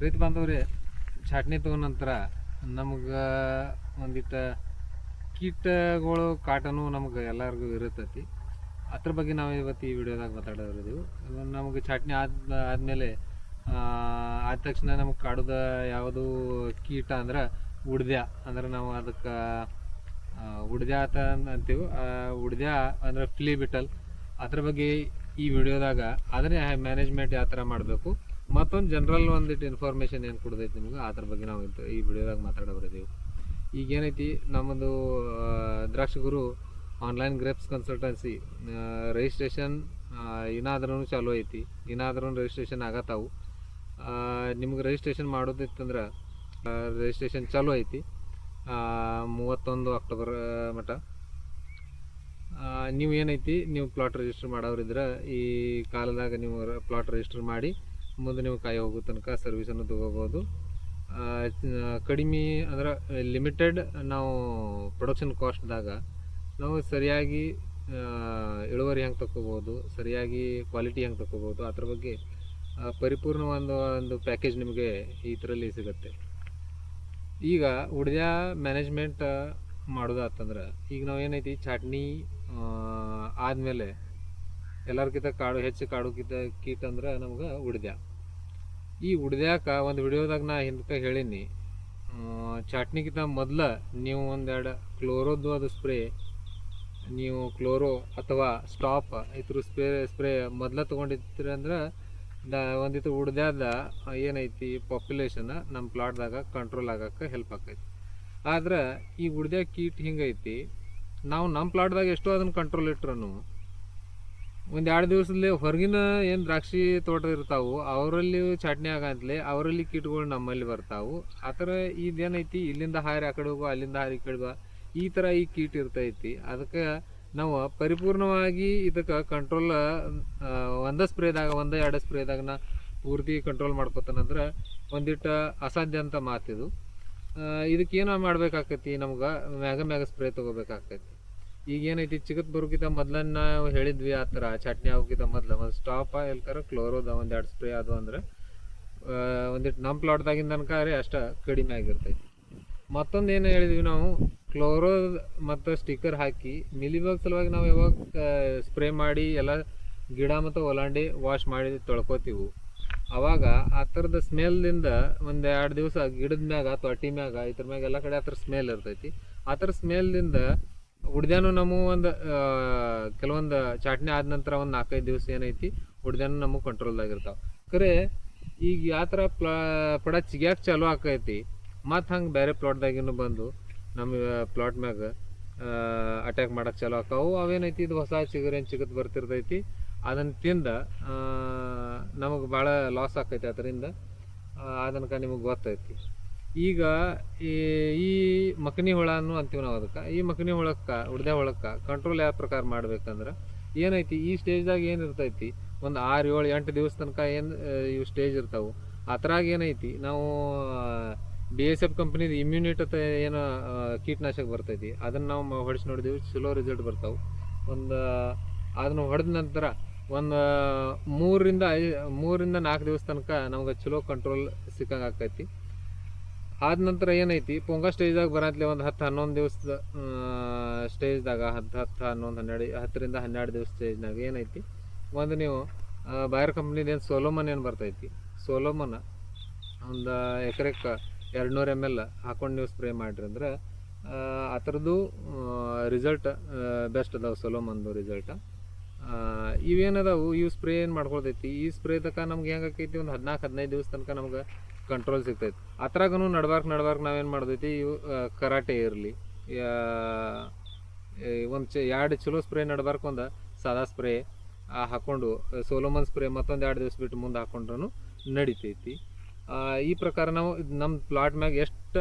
ರೈತ ಬಾಂಧವ್ರೆ, ಚಾಟ್ನಿ ತಗೊಂಡ ನಂತರ ನಮ್ಗೆ ಒಂದಿಟ್ಟ ಕೀಟಗಳು, ಕಾಟನು ನಮ್ಗೆ ಎಲ್ಲರಿಗೂ ಇರುತ್ತೈತಿ ಅದ್ರ ಬಗ್ಗೆ ನಾವು ಇವತ್ತು ಈ ವಿಡಿಯೋದಾಗ ಮಾತಾಡೋರಿದ್ದೀವಿ ನಮಗೆ ಚಾಟ್ನಿ ಆದ, ಆದಮೇಲೆ ಆದ ತಕ್ಷಣ ನಮಗೆ ಕಾಡೋದ ಯಾವುದು ಕೀಟ ಅಂದ್ರೆ ಉಡ್ದ್ಯ. ಅಂದ್ರೆ ನಾವು ಅದಕ್ಕೆ ಉಡ್ದ್ಯ ಅಂತ ಅಂತೀವಿ. ಉಡ್ದ್ಯ ಅಂದ್ರೆ ಫ್ಲೀ ಬಿಟಲ್ ಅದ್ರ ಬಗ್ಗೆ ಈ ವಿಡಿಯೋದಾಗ ಅದನ್ನೇ ಮ್ಯಾನೇಜ್ಮೆಂಟ್ ಯಾವ ಥರ ಮಾಡಬೇಕು ಮತ್ತೊಂದು ಜನರಲ್ ಒಂದಿಟ್ಟು ಇನ್ಫಾರ್ಮೇಷನ್ ಏನು ಕೊಡ್ತೈತಿ ನಿಮ್ಗೆ? ಅದ್ರ ಬಗ್ಗೆ ನಾವು ಈ ವಿಡಿಯೋದಾಗ ಮಾತಾಡೋರಿದ್ದೀವಿ ಈಗ ಏನೈತಿ ನಮ್ಮದು Draksha Guru online grapes consultancy registration ಏನಾದ್ರೂ ಚಾಲೂ ಐತಿ. ಏನಾದ್ರೂ ರಿಜಿಸ್ಟ್ರೇಷನ್ ಆಗತ್ತಾವು ನಿಮ್ಗೆ ರಿಜಿಸ್ಟ್ರೇಷನ್ ಮಾಡೋದಿತ್ತಂದ್ರೆ ರಿಜಿಸ್ಟ್ರೇಷನ್ ಚಾಲೂ ಐತಿ. ಮೂವತ್ತೊಂದು ಅಕ್ಟೋಬರ್ ಮಟ್ಟ ನೀವು ಏನೈತಿ, ನೀವು ಪ್ಲಾಟ್ ರಿಜಿಸ್ಟರ್ ಮಾಡೋರಿದ್ರೆ ಈ ಕಾಲದಾಗ ನೀವು ಪ್ಲಾಟ್ ರಿಜಿಸ್ಟರ್ ಮಾಡಿ ಮುಂದೆ ನೀವು ಕಾಯಿ ಹೋಗೋ ತನಕ ಸರ್ವಿಸನ್ನು ತಗೋಬೋದು. ಕಡಿಮೆ ಅಂದ್ರೆ ಲಿಮಿಟೆಡ್ ನಾವು ಪ್ರೊಡಕ್ಷನ್ ಕಾಸ್ಟ್ದಾಗ ನಾವು ಸರಿಯಾಗಿ ಇಳುವರಿ ಹೆಂಗೆ ತಗೋಬೋದು ಸರಿಯಾಗಿ ಕ್ವಾಲಿಟಿ ಹೆಂಗೆ ತಗೋಬೋದು ಅದ್ರ ಬಗ್ಗೆ ಪರಿಪೂರ್ಣ ಒಂದು ಒಂದು ಪ್ಯಾಕೇಜ್ ನಿಮಗೆ ಈ ಥರಲ್ಲಿ ಸಿಗುತ್ತೆ. ಈಗ ಉಡ್ದ ಮ್ಯಾನೇಜ್ಮೆಂಟ್ ಮಾಡೋದಾತಂದ್ರೆ ಈಗ ನಾವು ಏನೈತಿ, ಚಟ್ನಿ ಆದಮೇಲೆ ಎಲ್ಲರ್ಕಿಂತ ಕಾಡು, ಹೆಚ್ಚು ಕಾಡುಕಿಂತ ಕೀಟ ಅಂದ್ರೆ ನಮ್ಗೆ ಉಡ್ದ್ಯ ಈ ಉಡ್ದ್ಯಾಕ ಒಂದು ವಿಡಿಯೋದಾಗ ನಾ ಹಿಂದಕ್ಕೆ ಹೇಳೀನಿ. ಚಾಟ್ನಿಗಿಂತ ಮೊದಲು ನೀವು ಒಂದೆರಡು ಕ್ಲೋರೋದು ಅದು ಸ್ಪ್ರೇ, ನೀವು ಕ್ಲೋರೋ ಅಥವಾ ಸ್ಟಾಪ್ ಇದ್ರ ಸ್ಪ್ರೇ ಸ್ಪ್ರೇ ಮೊದಲ ತೊಗೊಂಡಿರ್ತೀರಿ ಅಂದ್ರೆ ದ ಒಂದಿತ್ತು ಉಡ್ದ್ಯಾದ ಏನೈತಿ ಪಾಪ್ಯುಲೇಷನ್ ನಮ್ಮ ಪ್ಲಾಟ್ದಾಗ ಕಂಟ್ರೋಲ್ ಆಗಕ್ಕೆ ಹೆಲ್ಪ್ ಆಕೈತಿ. ಆದ್ರೆ ಈ ಉಡ್ದ್ಯಾಗ ಕೀಟ್ ಹಿಂಗೈತಿ. ನಾವು ನಮ್ಮ ಪ್ಲಾಟ್ದಾಗ ಎಷ್ಟೋ ಅದನ್ನು ಕಂಟ್ರೋಲ್ ಇಟ್ರು ಒಂದು ಎರಡು ದಿವಸದಲ್ಲಿ ಹೊರಗಿನ ಏನು ದ್ರಾಕ್ಷಿ ತೋಟ ಇರ್ತಾವು ಅವರಲ್ಲಿ ಚಟ್ನಿ ಆಗಂತಲೇ, ಅವರಲ್ಲಿ ಕೀಟಗಳು ನಮ್ಮಲ್ಲಿ ಬರ್ತಾವು. ಆ ಥರ ಇದೇನೈತಿ? ಇಲ್ಲಿಂದ ಹಾರಿ ಆ ಕಡೆ ಹೋಗೋ, ಅಲ್ಲಿಂದ ಹಾರಿ ಕಡೆ ಈ ಥರ ಈ ಕೀಟ ಇರ್ತೈತಿ. ಅದಕ್ಕೆ ನಾವು ಪರಿಪೂರ್ಣವಾಗಿ ಇದಕ್ಕೆ ಕಂಟ್ರೋಲ್ ಒಂದು ಸ್ಪ್ರೇದಾಗ, ಒಂದು ಎರಡು ಸ್ಪ್ರೇದಾಗ ನಾ ಪೂರ್ತಿ ಕಂಟ್ರೋಲ್ ಮಾಡ್ಕೊತಾನಂದ್ರೆ ಒಂದಿಟ್ಟು ಅಸಾಧ್ಯ ಅಂತ ಮಾತಿದು. ಇದಕ್ಕೇನು ಮಾಡ್ಬೇಕಾಕೈತಿ ನಮ್ಗೆ? ಮ್ಯಾಗ ಮ್ಯಾಗ ಸ್ಪ್ರೇ ತೊಗೋಬೇಕಾಕೈತಿ. ಈಗ ಏನೈತಿ ಚಿಗತ್ ಬರೋಕಿಂತ ಮೊದ್ಲನ್ನ ನಾವು ಹೇಳಿದ್ವಿ, ಆ ಥರ ಚಟ್ನಿ ಆಗೋಕ್ಕಿಂತ ಮೊದ್ಲು. ಒಂದು ಸ್ಟಾಪ ಎಲ್ಕರ ಕ್ಲೋರೋದ ಒಂದು ಎರಡು ಸ್ಪ್ರೇ ಅದು ಅಂದ್ರೆ ಒಂದಿಟ್ಟು ನಮ್ಮ ಪ್ಲಾಟ್ದಾಗಿಂದ ತನಕ ರೀ ಅಷ್ಟ ಕಡಿಮೆ ಆಗಿರ್ತೈತಿ. ಮತ್ತೊಂದು ಏನು ಹೇಳಿದ್ವಿ ನಾವು ಕ್ಲೋರೋ ಮತ್ತು ಸ್ಟಿಕ್ಕರ್ ಹಾಕಿ, ಮಿಲಿಬಾಗ್ ಸಲುವಾಗಿ ನಾವು ಯಾವಾಗ ಸ್ಪ್ರೇ ಮಾಡಿ, ಎಲ್ಲ ಗಿಡ ಮತ್ತು ಒಲಾಂಡಿ ವಾಶ್ ಮಾಡಿ ತೊಳ್ಕೊತೀವಿ. ಅವಾಗ ಆ ಥರದ ಸ್ಮೆಲ್ದಿಂದ ಒಂದು ಎರಡು ದಿವಸ ಗಿಡದ ಮ್ಯಾಗ ತೊಟ್ಟಿ ಮ್ಯಾಗ, ಇದ್ರ ಮ್ಯಾಗ ಎಲ್ಲ ಕಡೆ ಆ ಥರ ಸ್ಮೆಲ್ ಇರ್ತೈತಿ. ಆ ಥರ ಸ್ಮೆಲ್ದಿಂದ ಉಡ್ದ್ಯಾನು ನಮ್ಮ ಒಂದು ಕೆಲವೊಂದು ಚಾಟ್ನಿ ಆದ ನಂತರ ಒಂದು ನಾಲ್ಕೈದು ದಿವಸ ಏನೈತಿ, ಉಡ್ದ್ಯಾನು ನಮಗೆ ಕಂಟ್ರೋಲ್ದಾಗ ಇರ್ತಾವೆ. ಖರೆ, ಈಗ ಯಾವ ಥರ ಪ್ಲಾ, ಪಡ ಚಿಗ್ಯಾಕ್ ಚಾಲೂ ಆಕೈತಿ, ಮತ್ತು ಹಂಗೆ ಬೇರೆ ಪ್ಲಾಟ್ದಾಗಿನೂ ಬಂದು ನಮ್ಮ ಪ್ಲಾಟ್ ಮ್ಯಾಗ ಅಟ್ಯಾಕ್ ಮಾಡಕ್ಕೆ ಚಾಲೂ ಆಕಾವು. ಅವೇನೈತಿ, ಇದು ಹೊಸ ಚಿಗುರೇನು ಚಿಗತ್ ಬರ್ತಿರ್ತೈತಿ ಅದನ್ನು ತಿಂದ ನಮಗೆ ಭಾಳ ಲಾಸ್ ಆಕೈತಿ ಅದರಿಂದ ಅದನ್ಕ ನಿಮಗೆ ಗೊತ್ತೈತಿ. ಈಗ ಈ ಮಕನಿ ಅನ್ನು ಅಂತೀವಿ ನಾವು ಅದಕ್ಕೆ. ಈ ಮಕನಿ ಹುಳಕ್ಕೆ, ಉಡ್ದೆ ಹುಳಕ್ಕೆ ಕಂಟ್ರೋಲ್ ಯಾವ ಪ್ರಕಾರ ಮಾಡ್ಬೇಕಂದ್ರೆ ಏನೈತಿ, ಈ ಸ್ಟೇಜ್ದಾಗ ಏನು ಇರ್ತೈತಿ, ಒಂದು ಆರು ಏಳು ಎಂಟು ದಿವಸ ತನಕ ಏನು ಇವು ಸ್ಟೇಜ್ ಇರ್ತಾವೆ. ಅದ್ರಾಗ ಏನೈತಿ, ನಾವು ಬಿ ಎಸ್ ಎಫ್ ಕಂಪ್ನಿದು ಇಮ್ಯುನಿಟ್ ಅಂತ ಏನು ಕೀಟನಾಶಕ ಬರ್ತೈತಿ, ಅದನ್ನು ನಾವು ಹೊಡಿಸಿ ನೋಡಿದೀವಿ, ಚಲೋ ರಿಸಲ್ಟ್ ಬರ್ತಾವೆ. ಒಂದು ಅದನ್ನು ಹೊಡೆದ ನಂತರ ಒಂದು ಮೂರರಿಂದ ಐ, ಮೂರರಿಂದ ನಾಲ್ಕು ದಿವಸ ತನಕ ನಮ್ಗೆ ಚಲೋ ಕಂಟ್ರೋಲ್ ಸಿಕ್ಕಂಗೆ ಆಕೈತಿ ಆದ ನಂತರ ಏನೈತಿ, ಪೊಂಗ ಸ್ಟೇಜ್ದಾಗ ಬರತ್ಲೆ ಒಂದು ಹತ್ತು ಹನ್ನೊಂದು ದಿವಸದ ಸ್ಟೇಜ್ದಾಗ ಹತ್ತು ಹತ್ತು ಹನ್ನೊಂದು ಹನ್ನೆರಡು, ಹತ್ತರಿಂದ ಹನ್ನೆರಡು ದಿವಸ ಸ್ಟೇಜ್ನಾಗ ಏನೈತಿ, ಒಂದು ನೀವು ಬಾಯರ್ ಕಂಪ್ನಿದ ಏನು ಸೋಲೋಮನ್ ಏನು ಬರ್ತೈತಿ ಸೋಲೋಮನ್ ಒಂದು ಎಕರೆಕ್ಕೆ ಎರಡು ನೂರು ಎಂ ಎಲ್ ಹಾಕೊಂಡು ನೀವು ಸ್ಪ್ರೇ ಮಾಡಿರಿ ಅಂದ್ರೆ, ಆ ಥರದ್ದು ರಿಸಲ್ಟ್ ಬೆಸ್ಟ್ ಅದಾವೆ ಸೊಲೋಮನ್ದು ರಿಸಲ್ಟ್ ಇವೇನದಾವು ಇವು ಸ್ಪ್ರೇ ಏನು ಮಾಡ್ಕೊಳ್ತೈತಿ, ಈ ಸ್ಪ್ರೇ ತನಕ ನಮ್ಗೆ ಹೆಂಗೆ ಆಕೈತಿ, ಒಂದು ಹದಿನಾಲ್ಕು ಹದಿನೈದು ದಿವಸ ತನಕ ನಮ್ಗೆ ಕಂಟ್ರೋಲ್ ಸಿಗ್ತೈತಿ. ಅದ್ರಾಗೂ ನಡ್ಬಾರ್ಕ್ ನಡ್ಬಾರ್ಕ್ ನಾವೇನು ಮಾಡ್ತೈತಿ, ಇವು ಕರಾಟೆ ಇರಲಿ. ಒಂದು ಚ, ಎರಡು ಚಲೋ ಸ್ಪ್ರೇ ನಡ್ಬಾರ್ಕ್ ಒಂದು, ಸಾದಾ ಸ್ಪ್ರೇ ಹಾಕ್ಕೊಂಡು ಸೋಲೋಮನ್ ಸ್ಪ್ರೇ ಮತ್ತೊಂದು ಎರಡು ದಿವಸ ಬಿಟ್ಟು ಮುಂದೆ ಹಾಕೊಂಡ್ರೂ ನಡಿತೈತಿ. ಈ ಪ್ರಕಾರ ನಾವು ನಮ್ಮ ಪ್ಲಾಟ್ ಮ್ಯಾಗ ಎಷ್ಟು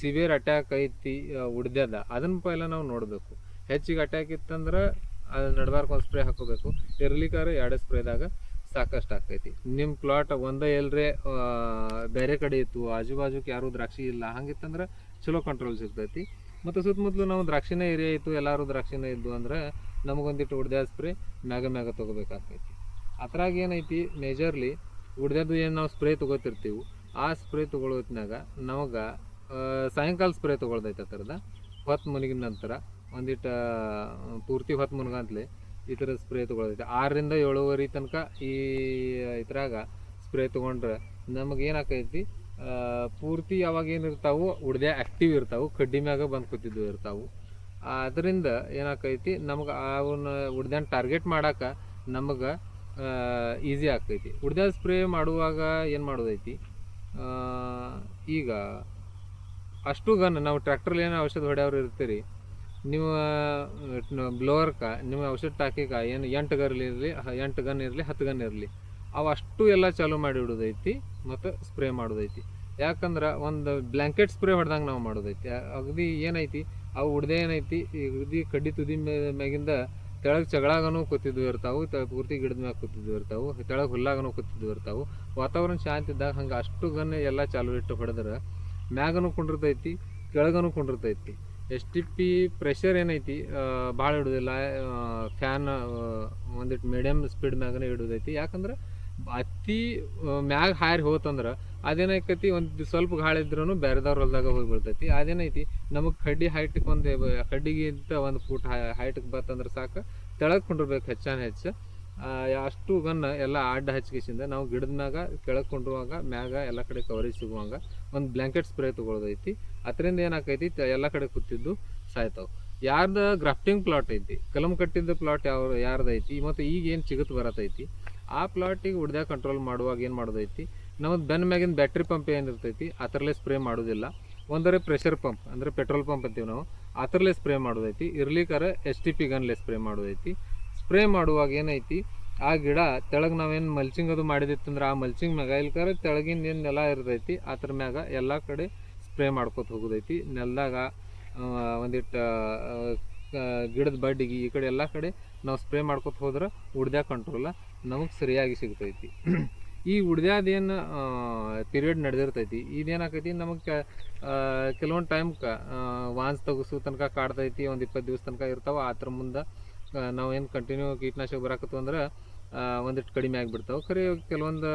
ಸಿವಿಯರ್ ಅಟ್ಯಾಕ್ ಐತಿ ಉಡ್ದ್ಯದ ಅದನ್ನ ಪೈಲ ನಾವು ನೋಡಬೇಕು. ಹೆಚ್ಚಿಗೆ ಅಟ್ಯಾಕ್ ಇತ್ತಂದ್ರೆ ಅದು ನಡ್ಬಾರ್ಕ್ ಒಂದು ಸ್ಪ್ರೇ ಹಾಕೋಬೇಕು. ಇರ್ಲಿಕ್ಕಾರ ಎರಡು ಸ್ಪ್ರೇದಾಗ ಸಾಕಷ್ಟು ಆಗ್ತೈತಿ. ನಿಮ್ಮ ಪ್ಲಾಟ್ ಒಂದೇ ಎಲ್ರೆ ಬೇರೆ ಕಡೆ ಇತ್ತು ಆಜು ಬಾಜುಕ್ ಯಾರು ದ್ರಾಕ್ಷಿ ಇಲ್ಲ, ಹಂಗಿತ್ತಂದ್ರೆ ಚಲೋ ಕಂಟ್ರೋಲ್ ಸಿಗ್ತೈತಿ ಮತ್ತು ಸುತ್ತಮುತ್ತಲು ನಾವು ದ್ರಾಕ್ಷಿನ ಏರಿಯಾ ಇತ್ತು, ಎಲ್ಲರೂ ದ್ರಾಕ್ಷಿನ ಇದ್ದು ಅಂದ್ರೆ ನಮಗೊಂದಿಟ್ಟು ಉಡ್ದ್ಯಾ ಸ್ಪ್ರೇ ಮ್ಯಾಗ ಮ್ಯಾಗ ತೊಗೋಬೇಕಾಗ್ತೈತಿ. ಅದ್ರಾಗ ಏನೈತಿ ಮೇಜರ್ಲಿ ಉಡ್ದದ್ದು ಏನು ನಾವು ಸ್ಪ್ರೇ ತೊಗೋತಿರ್ತೀವಿ, ಆ ಸ್ಪ್ರೇ ತೊಗೊಳೋತ್ನಾಗ ನಮಗೆ ಸಾಯಂಕಾಲ ಸ್ಪ್ರೇ ತೊಗೊಳ್ದೈತೆ ಆ ಥರದ ಹೊತ್ತು ನಂತರ ಒಂದಿಟ್ಟು ಪೂರ್ತಿ ಹೊತ್ತು ಮುನ್ಗಂತ್ಲೆ ಈ ಥರ ಸ್ಪ್ರೇ ತೊಗೊಳೋದೈತಿ ಆರರಿಂದ ಏಳುವರೆ ತನಕ ಈ ಇದ್ರಾಗ ಸ್ಪ್ರೇ ತೊಗೊಂಡ್ರೆ ನಮಗೆ ಏನಾಕೈತಿ ಪೂರ್ತಿ ಅವಾಗ ಇರ್ತಾವೆ ಉಡ್ದೆ ಆ್ಯಕ್ಟಿವ್ ಇರ್ತಾವು, ಕಡ್ಡಿ ಮ್ಯಾಗ ಬಂದು ಕೂತಿದ್ವು ಇರ್ತಾವು. ಅದರಿಂದ ಏನಾಕೈತಿ, ನಮ್ಗೆ ಅವನ್ನ ಉಡ್ದ್ಯಾನ ಟಾರ್ಗೆಟ್ ಮಾಡೋಕೆ ನಮಗೆ ಈಸಿ ಆಗ್ತೈತಿ. ಉಡ್ದ್ಯಾನ ಸ್ಪ್ರೇ ಮಾಡುವಾಗ ಏನು ಮಾಡೋದೈತಿ ಈಗ ಅಷ್ಟು ಗನ್, ನಾವು ಟ್ರ್ಯಾಕ್ಟ್ರಲ್ಲಿ ಏನೋ ಔಷಧ ಹೊಡೆಯವ್ರು ಇರ್ತೀರಿ ನೀವು ಬ್ಲೋವರ್ಕ ನಿಮ್ಮ ಔಷಧ ಟಾಕಿಕ ಏನು ಎಂಟು ಗನ್ ಇರಲಿ ಎಂಟು ಗನ್ ಇರಲಿ, ಹತ್ತು ಗನ್ ಇರಲಿ, ಅವು ಅಷ್ಟು ಎಲ್ಲ ಚಾಲೂ ಮಾಡಿ ಇಡೋದೈತಿ ಮತ್ತು ಸ್ಪ್ರೇ ಮಾಡೋದೈತಿ. ಯಾಕಂದ್ರೆ ಒಂದು ಬ್ಲ್ಯಾಂಕೆಟ್ ಸ್ಪ್ರೇ ಹೊಡೆದಂಗೆ ನಾವು ಮಾಡೋದೈತಿ. ಅಗದಿ ಏನೈತಿ, ಅವು ಉಡ್ದೇ ಏನೈತಿ ಅಗದಿ ಕಡ್ಡಿ ತುದಿ ಮ್ಯಾಗಿಂದ ತೆಳಗೆ ಚಗಳಾಗನೂ ಕೂತಿದ್ವು ಇರ್ತಾವು, ತ- ಪೂರ್ತಿ ಗಿಡದ ಮ್ಯಾಗ ಕೂತಿದ್ವು ಇರ್ತಾವು, ತೆಳಗೆ ಹುಲ್ಲಾಗನೂ ಕೂತಿದ್ವು ಇರ್ತಾವು. ವಾತಾವರಣ ಶಾಂತಿ ಇದ್ದಾಗ ಹಂಗೆ ಅಷ್ಟು ಗನ್ ಎಲ್ಲ ಚಾಲು ಇಟ್ಟು ಹೊಡೆದ್ರೆ ಮ್ಯಾಗನೂ ಕುಂಡಿರ್ತೈತಿ, ಕೆಳಗನೂ ಕುಂಡಿರ್ತೈತಿ. ಎಸ್ ಟಿ ಪಿ ಪ್ರೆಷರ್ ಏನೈತಿ? ಭಾಳ ಇಡುವುದಿಲ್ಲ ಫ್ಯಾನ್ ಒಂದಿಟ್ಟು ಮೀಡಿಯಮ್ ಸ್ಪೀಡ್ ಮ್ಯಾಗನೇ ಇಡೋದೈತಿ ಯಾಕಂದ್ರೆ ಅತಿ ಮ್ಯಾಗ ಹಾರಿ ಹೋತಂದ್ರೆ ಅದೇನಾಕೈತಿ ಒಂದು ಸ್ವಲ್ಪ ಗಾಳಿ ಇದ್ರೂ ಬೇರೆದವ್ರ ಹೊಲ್ದಾಗ ಹೋಗಿ ಬೀಳ್ತೈತಿ ಅದೇನೈತಿ? ನಮಗೆ ಕಡ್ಡಿ ಹೈಟ್ಗೆ ಒಂದು, ಕಡ್ಡಿಗಿಂತ ಒಂದು ಫೂಟ್ ಹೈಟ್ಗೆ ಬತ್ತಂದ್ರೆ ಸಾಕು. ತೆಳಗೆ ಕುಂಡಿರ್ಬೇಕು ಹೆಚ್ಚಾನ ಹೆಚ್ಚು. ಅಷ್ಟು ಗನ್ನ ಎಲ್ಲ ಅಡ್ಡ ಹಚ್ಕಿಸಿಂದ ನಾವು ಗಿಡದ ಮ್ಯಾಗ, ಕೆಳಗೆ ಕೊಂಡಿರುವಾಗ ಮ್ಯಾಗ ಎಲ್ಲ ಕಡೆ ಕವರೇಜ್ ಸಿಗುವಂಗ ಒಂದು ಬ್ಲ್ಯಾಂಕೆಟ್ ಸ್ಪ್ರೇ ತೊಗೊಳೋದೈತಿ. ಅದರಿಂದ ಏನಾಕೈತಿ ಎಲ್ಲ ಕಡೆ ಕೂತಿದ್ದು ಸಾಯ್ತಾವೆ. ಯಾರ್ದ ಗ್ರಾಫ್ಟಿಂಗ್ ಪ್ಲಾಟ್ ಐತಿ, ಕಲಮ್ ಕಟ್ಟಿದ್ದ ಪ್ಲಾಟ್ ಯಾವ ಯಾರ್ದೈತಿ, ಮತ್ತು ಈಗ ಏನು ಚಿಗತ್ ಬರತೈತಿ, ಆ ಪ್ಲಾಟಿಗೆ ಉಡ್ದಾಗ ಕಂಟ್ರೋಲ್ ಮಾಡುವಾಗ ಏನು ಮಾಡೋದೈತಿ ನಮ್ಮದು ಬೆನ್ ಮ್ಯಾಗಿನ ಬ್ಯಾಟ್ರಿ ಪಂಪ್ ಏನಿರ್ತೈತಿ ಅದರಲ್ಲೇ ಸ್ಪ್ರೇ ಮಾಡೋದಿಲ್ಲ. ಒಂದರೆ ಪ್ರೆಷರ್ ಪಂಪ್ ಅಂದರೆ ಪೆಟ್ರೋಲ್ ಪಂಪ್ ಅಂತೀವಿ ನಾವು, ಅದರಲ್ಲೇ ಸ್ಪ್ರೇ ಮಾಡೋದೈತಿ. ಇರ್ಲಿಕ್ಕಾರ ಎಸ್ ಟಿ ಪಿ ಗನ್ಲೆ ಸ್ಪ್ರೇ ಮಾಡೋದೈತಿ. ಸ್ಪ್ರೇ ಮಾಡುವಾಗ ಏನೈತಿ ಆ ಗಿಡ ತೆಳಗೆ ನಾವೇನು ಮಲ್ಚಿಂಗ್ ಅದು ಮಾಡಿದಿತ್ತಂದ್ರೆ ಆ ಮಲ್ಚಿಂಗ್ ಮ್ಯಾಗ ಕರೆ ತೆಳಗಿನ ಏನು ನೆಲ ಇರ್ತೈತಿ, ಅದ್ರ ಮ್ಯಾಗ ಎಲ್ಲ ಕಡೆ ಸ್ಪ್ರೇ ಮಾಡ್ಕೊತ ಹೋಗೋದೈತಿ. ನೆಲದಾಗ ಒಂದಿಟ್ಟು ಗಿಡದ ಬಡ್ಡಿಗೆ ಈ ಕಡೆ ಎಲ್ಲ ಕಡೆ ನಾವು ಸ್ಪ್ರೇ ಮಾಡ್ಕೊತ ಹೋದ್ರೆ ಉಡ್ದ್ಯಾ ಕಂಟ್ರೋಲ ನಮಗೆ ಸರಿಯಾಗಿ ಸಿಗ್ತೈತಿ. ಈ ಉಡ್ದ್ಯಾದೇನು ಪೀರಿಯಡ್ ನಡೆದಿರ್ತೈತಿ ಇದೇನಾಕೈತಿ ನಮಗೆ ಕೆಲವೊಂದು ಟೈಮ್ಗೆ ವಾನ್ಸ್ ತೆಗಿಸೋ ತನಕ ಕಾಡ್ತೈತಿ, ಒಂದು ಇಪ್ಪತ್ತು ದಿವಸ ತನಕ ಇರ್ತಾವೆ ಆ ಥರ ಮುಂದೆ ನಾವು ಏನು ಕಂಟಿನ್ಯೂ ಕೀಟನಾಶಕ ಬರಾಕತ್ತು ಅಂದ್ರೆ ಒಂದಿಷ್ಟು ಕಡಿಮೆ ಆಗಿಬಿಡ್ತಾವೆ. ಖರೆ, ಕೆಲವೊಂದು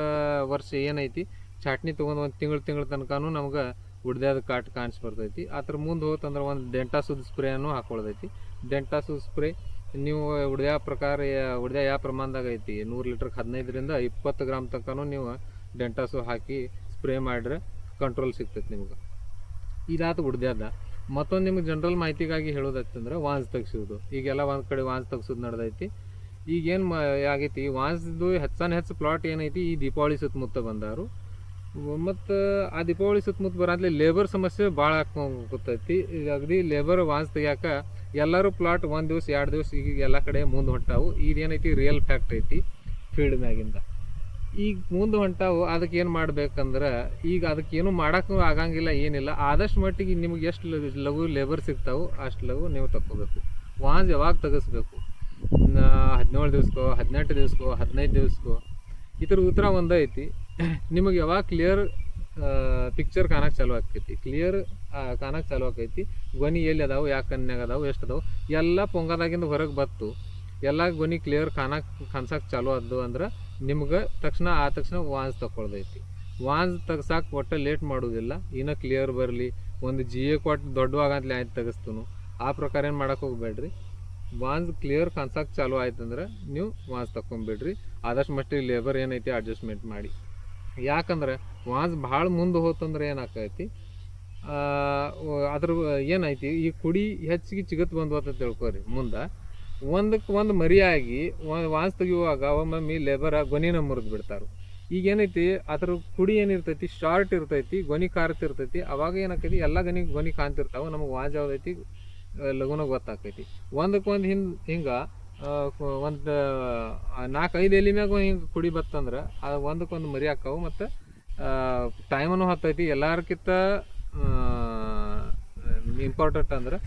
ವರ್ಷ ಏನೈತಿ, ಚಾಟ್ನಿ ತೊಗೊಂಡು ಒಂದು ತಿಂಗಳು ತಿಂಗಳ ತನಕನೂ ನಮ್ಗೆ ಉಡ್ದಾದ ಕಾಟ್ ಕಾಣಿಸಿ ಬರ್ತೈತಿ. ಥರ ಮುಂದೆ ಹೋತಂದ್ರೆ ಒಂದು ಸ್ಪ್ರೇ ಅನ್ನು ಹಾಕೊಳ್ಳೋದೈತಿ ಡೆಂಟಾಸುದ್ ಸ್ಪ್ರೇ, ನೀವು ಉಡ್ದ್ಯಾ ಪ್ರಕಾರ ಉಡ್ದ್ಯಾ ಯಾವ ಪ್ರಮಾಣದಾಗ ಐತಿ, ನೂರು ಲೀಟ್ರಿಗೆ ಹದಿನೈದರಿಂದ ಇಪ್ಪತ್ತು ಗ್ರಾಮ್ ತನಕನೂ ನೀವು ಡೆಂಟಾಸು ಹಾಕಿ ಸ್ಪ್ರೇ ಮಾಡಿದ್ರೆ ಕಂಟ್ರೋಲ್ ಸಿಗ್ತೈತಿ ನಿಮ್ಗೆ. ಇದಾತು ಉಡ್ದ್ಯಾದ. ಮತ್ತೊಂದು ನಿಮ್ಗೆ ಜನರಲ್ ಮಾಹಿತಿಗಾಗಿ ಹೇಳೋದತ್ತಂದ್ರೆ ವಾನ್ಸ್ ತೆಗ್ಸೋದು ಈಗೆಲ್ಲ ಒಂದು ಕಡೆ ವಾನ್ಸ್ ತೆಗ್ಸೋದು ನಡೆದೈತಿ. ಈಗೇನು ಮ ಆಗೈತಿ ವಾನ್ಸ್ದು ಹೆಚ್ಚಾನ ಹೆಚ್ಚು ಪ್ಲಾಟ್ ಏನೈತಿ, ಈ ದೀಪಾವಳಿ ಸುತ್ತಮುತ್ತ ಬಂದಾರು. ಮತ್ತು ಆ ದೀಪಾವಳಿ ಸುತ್ತಮುತ್ತ ಬರಾತ್ಲೆ ಲೇಬರ್ ಸಮಸ್ಯೆ ಭಾಳ ಈಗ ಅಗದಿ ಲೇಬರ್ ವಾನ್ಸ್ ತೆಗಿಯಾಕ ಎಲ್ಲರೂ ಪ್ಲಾಟ್ ಒಂದು ದಿವ್ಸ, ಎರಡು ದಿವ್ಸ ಈಗ ಎಲ್ಲ ಕಡೆ ಮುಂದೆ ಹೊಂಟಾವು. ಇದೇನೈತಿ ರಿಯಲ್ ಫ್ಯಾಕ್ಟ್ ಐತಿ ಫೀಲ್ಡ್ ಮ್ಯಾಗಿಂದ. ಈಗ ಮುಂದೆ ಹೊಂಟಾವು ಅದಕ್ಕೆ ಏನು ಮಾಡ್ಬೇಕಂದ್ರೆ ಈಗ ಅದಕ್ಕೆ ಏನು ಮಾಡೋಕ್ಕೂ ಆಗಂಗಿಲ್ಲ, ಏನಿಲ್ಲ. ಆದಷ್ಟು ಮಟ್ಟಿಗೆ ನಿಮ್ಗೆ ಎಷ್ಟು ಲಘು ಲೇಬರ್ ಸಿಗ್ತಾವು, ಅಷ್ಟು ಲಘು ನೀವು ತಗೋಬೇಕು ವಾಂಜ್ ಯಾವಾಗ ತೆಗಿಸ್ಬೇಕು? ಹದಿನೇಳು ದಿವ್ಸಕ್ಕೋ, ಹದಿನೆಂಟು ದಿವ್ಸಕ್ಕೋ, ಹದಿನೈದು ದಿವ್ಸಕ್ಕೋ, ಈ ಥರ ಉತ್ತರ ಒಂದೇ ಐತಿ. ನಿಮಗೆ ಯಾವಾಗ ಕ್ಲಿಯರ್ ಪಿಕ್ಚರ್ ಕಾಣಕ್ಕೆ ಚಾಲು ಆಗ್ತೈತಿ? ಕ್ಲಿಯರ್ ಕಾಣಕ್ಕೆ ಚಾಲು ಆಗ್ತೈತಿ? ಗೊನಿ ಎಲ್ಲಿ ಅದಾವೆ? ಯಾವ ಕನ್ಯಾಗ ಅದಾವೆ? ಎಷ್ಟು ಅದಾವು? ಎಲ್ಲ ಪೊಂಗದಾಗಿಂದ ಹೊರಗೆ ಬತ್ತು. ಎಲ್ಲ ಗೊನಿ ಕ್ಲಿಯರ್ ಕಾಣಕ್ಕೆ ಕಾಣ್ಸಕ್ಕೆ ಚಾಲು ಆದ್ದು ಅಂದ್ರೆ ನಿಮ್ಗೆ ತಕ್ಷಣ ಆ ತಕ್ಷಣ ವಾನ್ಸ್ ತಗೊಳ್ದೈತಿ ವಾನ್ಸ್ ತೆಗ್ಸಕ್ಕೆ ಒಟ್ಟು ಲೇಟ್ ಮಾಡೋದಿಲ್ಲ. ಇನ್ನೂ ಕ್ಲಿಯರ್ ಬರಲಿ. ಒಂದು ಜಿ ಎ ಕೊಟ್ಟು ದೊಡ್ಡವಾಗಂತಲೇ ಆಯ್ತು ತೆಗೆಸ್ತು ಆ ಪ್ರಕಾರ ಏನು ಮಾಡಕ್ಕೆ ಹೋಗ್ಬೇಡ್ರಿ? ವಾನ್ಸ್ ಕ್ಲಿಯರ್ ಕಾಣ್ಸಕ್ಕೆ ಚಾಲು ಆಯ್ತಂದ್ರೆ ನೀವು ವಾನ್ಸ್ ತಗೊಂಬಿಡ್ರಿ ಆದಷ್ಟು ಮಟ್ಟಿಗೆ ಲೇಬರ್ ಏನೈತಿ ಅಡ್ಜಸ್ಟ್ಮೆಂಟ್ ಮಾಡಿ. ಯಾಕಂದ್ರೆ ವಾನ್ಸ್ ಭಾಳ ಮುಂದೆ ಹೋತಂದ್ರೆ ಏನಾಕೈತಿ ಅದ್ರ ಏನೈತಿ? ಈ ಕುಡಿ ಹೆಚ್ಚಿಗೆ ಚಿಗತ್ ಬಂದು ಅಂತ ತಿಳ್ಕೊರಿ ಮುಂದೆ. ಒಂದಕ್ಕೆ ಒಂದು ಮರಿಯಾಗಿ ವಾನ್ಸ್ ತೆಗಿಯುವಾಗ ಒಮ್ಮೊಮ್ಮೆ ಲೇಬರ್ ಗೊನಿನ ಮುರಿದು ಬಿಡ್ತಾರೆ. ಈಗ ಏನೈತಿ? ಅದ್ರ ಕುಡಿ ಏನಿರ್ತೈತಿ ಶಾರ್ಟ್ ಇರ್ತೈತಿ, ಗೊನಿ ಕಾರ್ತಿರ್ತೈತಿ ಅವಾಗ ಏನಾಕೈತಿ ಎಲ್ಲ ಗನಿ ಗೊನಿ ಕಾಣ್ತಿರ್ತಾವೆ ನಮಗೆ ವಾಂಜ್ ಯಾವ್ದೈತಿ? ಲಗುನ ಗೊತ್ತಾಕೈತಿ ಒಂದಕ್ಕೊಂದು ಹಿಂದೆ, ಹಿಂಗೆ ಒಂದು ನಾಲ್ಕೈದು ಎಲೆ ಮ್ಯಾಗ ಹಿಂಗೆ ಕುಡಿ ಬತ್ತಂದ್ರೆ ಅದು ಒಂದಕ್ಕೊಂದು ಮರಿ ಹಾಕಾವು ಮತ್ತು ಟೈಮನು ಹತ್ತೈತಿ. ಎಲ್ಲಾರ್ಕಿಂತ ಇಂಪಾರ್ಟೆಂಟ್ ಅಂದ್ರೆ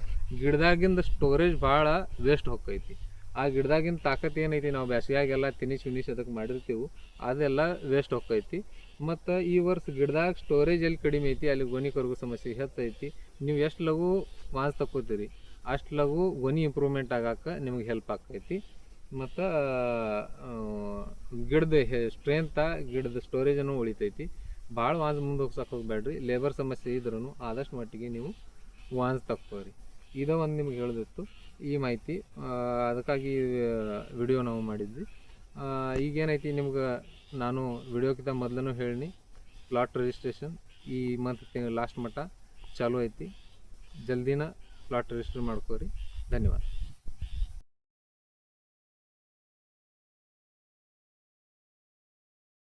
ಗಿಡದಾಗಿಂದ ಸ್ಟೋರೇಜ್ ಭಾಳ ವೇಸ್ಟ್ ಹೋಗ್ತೈತಿ. ಆ ಗಿಡದಾಗಿನ ತಾಕತ್ ಏನೈತಿ, ನಾವು ಬ್ಯಾಸಿಗೆಗೆಲ್ಲ ತಿನಿಸ್ ವಿನಿಸ್ ಅದಕ್ಕೆ ಮಾಡಿರ್ತೀವಿ. ಅದೆಲ್ಲ ವೇಸ್ಟ್ ಹೋಗ್ತೈತಿ. ಮತ್ತು ಈ ವರ್ಷ ಗಿಡದಾಗ ಸ್ಟೋರೇಜ್ ಎಲ್ಲಿ ಕಡಿಮೆ ಐತಿ, ಅಲ್ಲಿ ಗೊನಿ ಕೊರಗು ಸಮಸ್ಯೆ ಹೆಚ್ಚೈತಿ ನೀವು ಎಷ್ಟು ಲಘು ಮಾಸ್ ತಗೋತೀರಿ ಅಷ್ಟು ಲಘು ಗೊನಿ ಇಂಪ್ರೂವ್ಮೆಂಟ್ ಆಗಾಕ ನಿಮ್ಗೆ ಹೆಲ್ಪ್ ಆಗ್ತೈತಿ. ಮತ್ತು ಗಿಡದ ಸ್ಟ್ರೆಂತ ಗಿಡದ ಸ್ಟೋರೇಜನ್ನು ಉಳಿತೈತಿ. ಭಾಳ ವಾಂಜ್ ಮುಂದೆ ಹೋಗ್ಸಕ್ಕೆ ಹೋಗ್ಬೇಡ್ರಿ ಲೇಬರ್ ಸಮಸ್ಯೆ ಇದ್ರೂ ಆದಷ್ಟು ಮಟ್ಟಿಗೆ ನೀವು ವಾಂಜ್ ತಕ್ಕೋರಿ. ಇದು ಒಂದು ನಿಮ್ಗೆ ಹೇಳೋದಿತ್ತು. ಈ ಮಾಹಿತಿ ಅದಕ್ಕಾಗಿ ವಿಡಿಯೋ ನಾವು ಮಾಡಿದ್ವಿ. ಈಗೇನೈತಿ ನಿಮ್ಗೆ ನಾನು ವಿಡಿಯೋಕ್ಕಿಂತ ಮೊದಲೂ ಹೇಳಿನಿ ಪ್ಲಾಟ್ ರಿಜಿಸ್ಟ್ರೇಷನ್ ಈ ಮಂತ್ ತಿಂಗಳು ಲಾಸ್ಟ್ ಮಟ್ಟ ಚಾಲೂ ಐತಿ. ಜಲ್ದಿನ ಪ್ಲಾಟ್ ರಿಜಿಸ್ಟರ್ ಮಾಡ್ಕೋರಿ. ಧನ್ಯವಾದ.